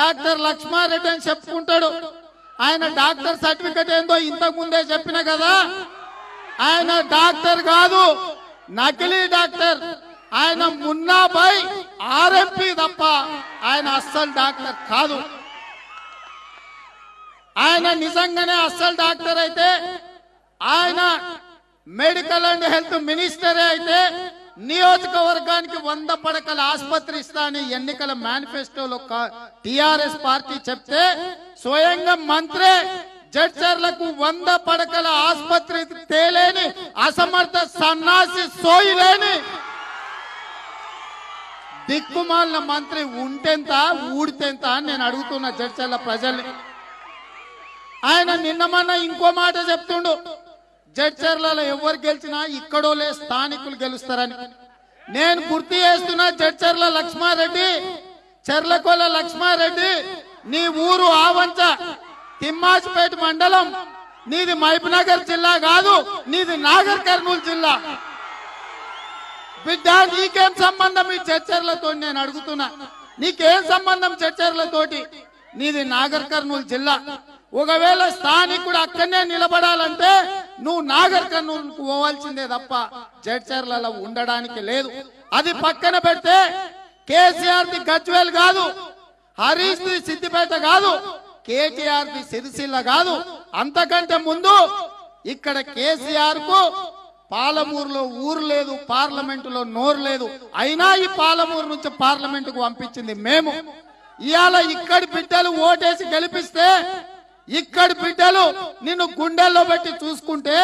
Doctor Lakshma Reddy అని చెప్పుకుంటాడు. ఆయన డాక్టర్ సర్టిఫికెట్ ఏందో ఇంతకు ముందే చెప్పిన కదా. ఆయన డాక్టర్ కాదు నకిలీ డాక్టర్. ఆయన మున్నాబాయ్ ఆర్ఎంపీ తప్ప ఆయన అస్సలు డాక్టర్ కాదు. ఆయన నిజంగానే అస్సలు డాక్టర్ అయితే ఆయన మెడికల్ అండ్ హెల్త్ మినిస్టరే అయితే నియోజకవర్గానికి వంద పడకల ఆసుపత్రి ఇస్తా అని ఎన్నికల మేనిఫెస్టోలో టిఆర్ఎస్ పార్టీ చెప్తే స్వయంగా మంత్రే జడ్చర్లకు వంద పడకల ఆసుపత్రి తేలేని అసమర్థ సన్నాసి సోయిలేని. దిక్కుమాలిన మంత్రి ఉంటెంత ఊడితెంత అని నేను అడుగుతున్నా జడ్చర్ల ప్రజల్ని. ఆయన నిన్న మొన్న ఇంకో మాట చెప్తుండు. జడ్చర్లలో ఎవరు గెలిచినా ఇక్కడోలే స్థానికులు గెలుస్తారని. నేను గుర్తు చేస్తున్నా జడ్చర్ల లక్ష్మారెడ్డి చెర్లకొల లక్ష్మారెడ్డి నీ ఊరు ఆవంచ తిమ్మాజ్పేట మండలం. నీది మహబూబ్నగర్ జిల్లా కాదు నీది నాగర్ కర్నూలు జిల్లా. బిడ్డ నీకేం సంబంధం ఈ చర్చర్లతో నేను అడుగుతున్నా. నీకేం సంబంధం చర్చర్లతోటి నీది నాగర్ కర్నూలు జిల్లా. ఒకవేళ స్థానికుడు అక్కడనే నిలబడాలంటే నువ్వు నాగర్ కర్నూలుకు పోవాల్సిందే తప్ప జడ్చర్లలో ఉండడానికి లేదు. అది పక్కన పెడితే కేసీఆర్ ది గజ్వేల్ కాదు హరీష్ ది సిద్దిపేట కాదు కేటీఆర్ ది సిరిసిల్ల కాదు. అంతకంటే ముందు ఇక్కడ కేసీఆర్కు పాలమూరులో ఊరు లేదు పార్లమెంటులో నోరు లేదు. అయినా ఈ పాలమూరు నుంచి పార్లమెంటుకు పంపించింది మేము. ఇవాళ ఇక్కడి బిడ్డలు ఓటేసి గెలిపిస్తే ఇక్కడి బిడ్డలు నిన్ను గుండెల్లో పెట్టి చూసుకుంటే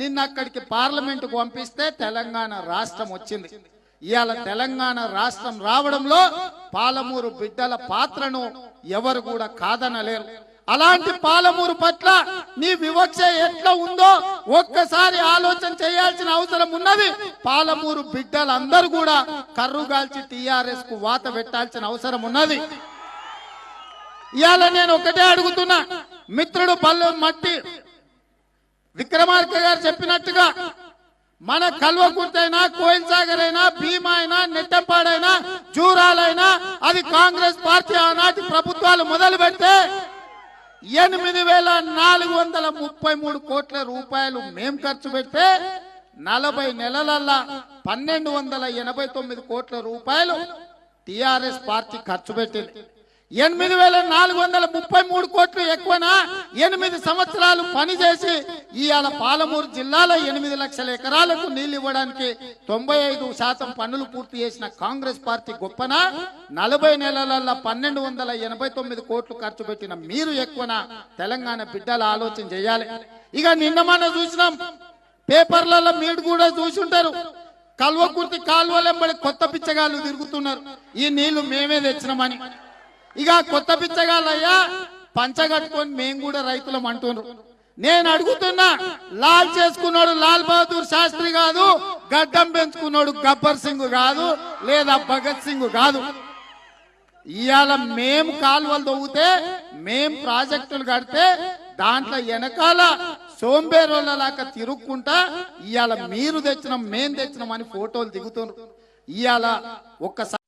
నిన్న అక్కడికి పార్లమెంటుకు పంపిస్తే తెలంగాణ రాష్ట్రం వచ్చింది. ఇవాళ తెలంగాణ రాష్ట్రం రావడంలో పాలమూరు బిడ్డల పాత్రను ఎవరు కూడా కాదనలేరు. అలాంటి పాలమూరు పట్ల నీ వివక్ష ఎట్లా ఉందో ఒక్కసారి ఆలోచన చేయాల్సిన అవసరం ఉన్నది. పాలమూరు బిడ్డలందరూ కూడా కర్రుగాల్చి టిఆర్ఎస్కు వాత పెట్టాల్సిన అవసరం ఉన్నది. ఇవాళ నేను ఒకటే అడుగుతున్నా. మిత్రుడు పల్లె మట్టి విక్రమార్క గారు చెప్పినట్టుగా మన కల్వకుర్తైనా కోయిల్ సాగర్ అయినా భీమా అయినా నెట్టంపాడైనా జూరాలైనా అది కాంగ్రెస్ పార్టీ ఆనాటి ప్రభుత్వాలు మొదలు పెడితే ఎనిమిది వేల నాలుగు వందల ముప్పై మూడు కోట్ల రూపాయలు మేం ఖర్చు పెడితే నలభై నెలలల్లా పన్నెండు వందల ఎనభై తొమ్మిది కోట్ల రూపాయలు టిఆర్ఎస్ పార్టీ ఖర్చు పెట్టింది. ఎనిమిది వేల నాలుగు వందల ముప్పై మూడు కోట్లు ఎక్కువనా? ఎనిమిది సంవత్సరాలు పనిచేసి ఇవాళ పాలమూరు జిల్లాలో ఎనిమిది లక్షల ఎకరాలకు నీళ్ళు ఇవ్వడానికి తొంభై ఐదు శాతం పనులు పూర్తి చేసిన కాంగ్రెస్ పార్టీ గొప్పనా? నలభై నెలలలో పన్నెండు వందల ఎనభై తొమ్మిది కోట్లు ఖర్చు పెట్టిన మీరు ఎక్కువనా? తెలంగాణ బిడ్డల ఆలోచన చేయాలి. ఇక నిన్న మనం చూసినాం పేపర్లలో మీరు కూడా చూసుంటారు. కల్వకుర్తి కాలువలెంబడి కొత్త పిచ్చగాళ్ళు తిరుగుతున్నారు. ఈ నీళ్ళు మేమే తెచ్చినామని. ఇక కొత్త పిచ్చగాళ్ళయ్యా పంచగట్టుకొని మేము కూడా రైతులం అంటున్నారు నేను అడుగుతున్నా లాల్ చేసుకున్నాడు లాల్ బహదూర్ శాస్త్రి కాదు గడ్డం పెంచుకున్నాడు గబ్బర్ సింగ్ కాదు లేదా భగత్ సింగ్ కాదు. ఇవాళ మేం కాలువలు తవ్వుతే మేం ప్రాజెక్టులు కడితే దాంట్లో వెనకాల సోంబేరోళ్ళలాగా తిరుక్కుంటా ఇవాళ మీరు తెచ్చినాం మేం తెచ్చినాం అని ఫోటోలు దిగుతున్నారు ఇవాళ ఒక్కసారి